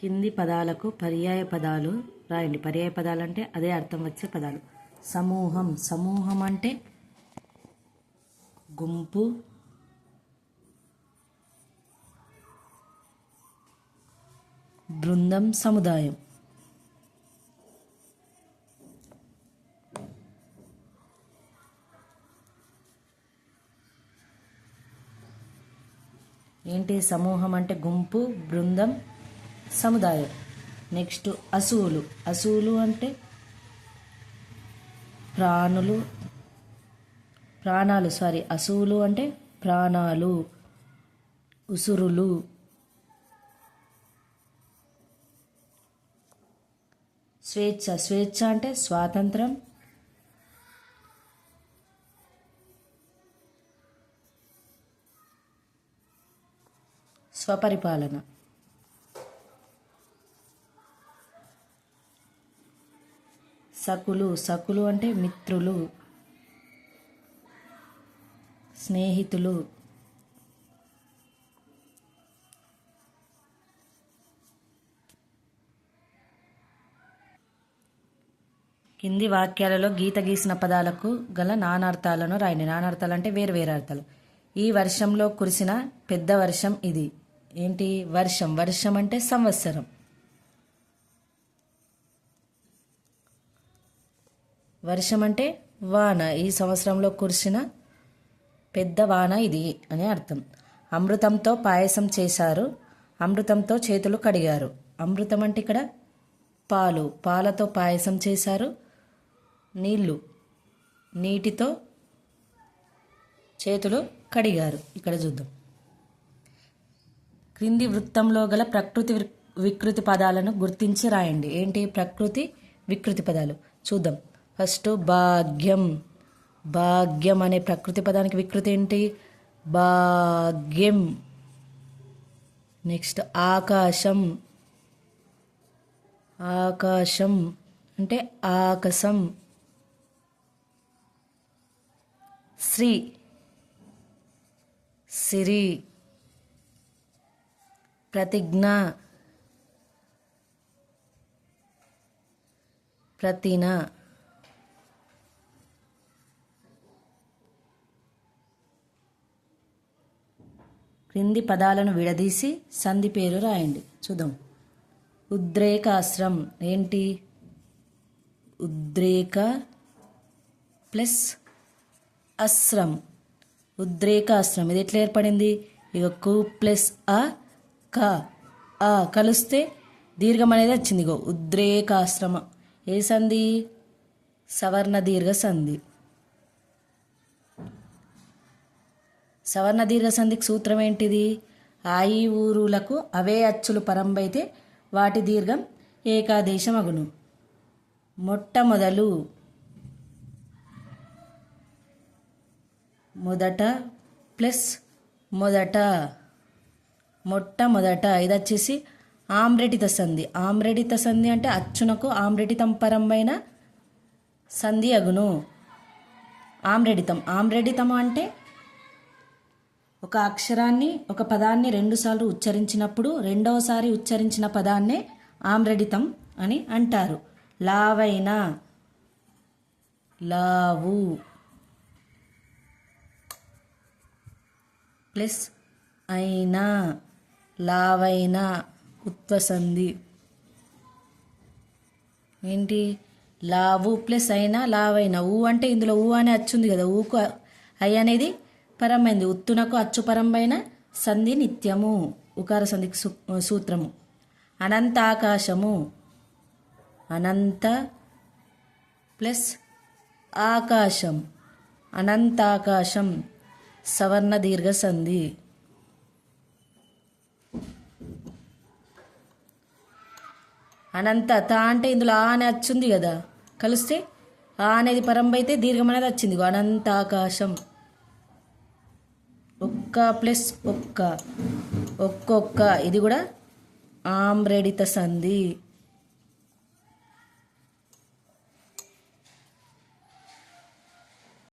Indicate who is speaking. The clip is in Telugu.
Speaker 1: కింది పదాలకు పర్యాయ పదాలు రాయండి. పర్యాయ పదాలు అంటే అదే అర్థం వచ్చే పదాలు. సమూహం. సమూహం అంటే గుంపు. బృందం. సముదాయం. ఏంటి? సమూహం అంటే గుంపు బృందం. సముదాయం. నెక్స్ట్ అసువులు అసువులు అంటే ప్రాణులు. ప్రాణాలు సారీ అసువులు అంటే ప్రాణాలు. ఉసురులు. స్వేచ్ఛ. స్వేచ్ఛ అంటే స్వాతంత్రం. స్వపరిపాలన. సకులు సకులు అంటే మిత్రులు స్నేహితులు. కింది వాక్యాలలో గీత గీసిన పదాలకు గల నానార్థాలను రాయండి. నానార్థాలు అంటే వేరు వేరు అర్థాలు. ఈ వర్షంలో కురిసిన పెద్ద వర్షం ఇది. ఏంటి? వర్షం. వర్షం అంటే సంవత్సరం. వర్షం అంటే వాన. ఈ సంవత్సరంలో కురిసిన పెద్ద వాన ఇది అని అర్థం. అమృతంతో పాయసం చేశారు. అమృతంతో చేతులు కడిగారు. అమృతం అంటే ఇక్కడ పాలు. పాలతో పాయసం చేశారు. నీళ్ళు నీటితో చేతులు కడిగారు. ఇక్కడ చూద్దాం. క్రింది వృత్తంలో గల ప్రకృతి వికృతి పదాలను గుర్తించి రాయండి. ఏంటి? ప్రకృతి వికృతి పదాలు. చూద్దాం. ఫస్ట్ భాగ్యం. భాగ్యం అనే ప్రకృతి పదానికి వికృతి ఏంటి? భాగ్యం. నెక్స్ట్ ఆకాశం. ఆకాశం అంటే ఆకాశం. శ్రీ. సిరి. ప్రతిజ్ఞ. ప్రతిన. క్రింది పదాలను విడదీసి సంధి పేరు రాయండి. చూద్దాం. ఉద్రేకాశ్రం ఏంటి? ఉద్రేక ప్లస్ అస్రం ఉద్రేకాశ్రం. ఇది ఎట్లా ఏర్పడింది? ఇక కు ప్లస్ అ క. ఆ కలిస్తే దీర్ఘం అనేది వచ్చింది. ఇగో ఉద్రేకాశ్రమ. ఏ సంధి? సవర్ణ దీర్ఘ సంధి. సవర్ణ దీర్ఘ సంధికి సూత్రం ఏంటిది? ఆయి ఊరులకు అవే అచ్చులు పరంబైతే వాటి దీర్ఘం ఏకాదేశం అగును మొట్టమొదలు మొదట ప్లస్ మొదట మొట్టమొదట ఇది వచ్చేసి ఆమ్రెటిత సంధి. ఆమ్రెటిత సంధి అంటే అచ్చునకు ఆమ్రెటితం పరంబైన సంధి అగును. ఆమ్రెడితం ఆమ్రెడితం అంటే ఒక అక్షరాన్ని ఒక పదాన్ని రెండుసార్లు ఉచ్చరించినప్పుడు రెండవసారి ఉచ్చరించిన పదాన్నే ఆమ్రడితం అని అంటారు. లావైన. లావు. ప్లస్ అయినా. లావైన. ఉత్వసంధి ఏంటి? లావు ప్లస్ అయినా లావైన. ఊ అంటే ఇందులో ఊ అనే అచ్చుంది కదా. ఊకు ఐ అనేది పరమైంది. ఉత్తునకు అచ్చుపరమైన సంధి నిత్యము. ఉకార సంధికి సూత్రము. అనంతాకాశము. అనంత ప్లస్ ఆకాశం. అనంతాకాశం. సవర్ణ దీర్ఘ సంధి. అనంత తా అంటే ఇందులో ఆ అనే వచ్చింది కదా. కలిస్తే ఆ అనేది పరంబైతే దీర్ఘమనేది వచ్చింది అనంతాకాశం. ఒక్క ప్లస్ ఒక్క. ఒక్కొక్క. ఇది కూడా ఆమ్రెడిత సంధి.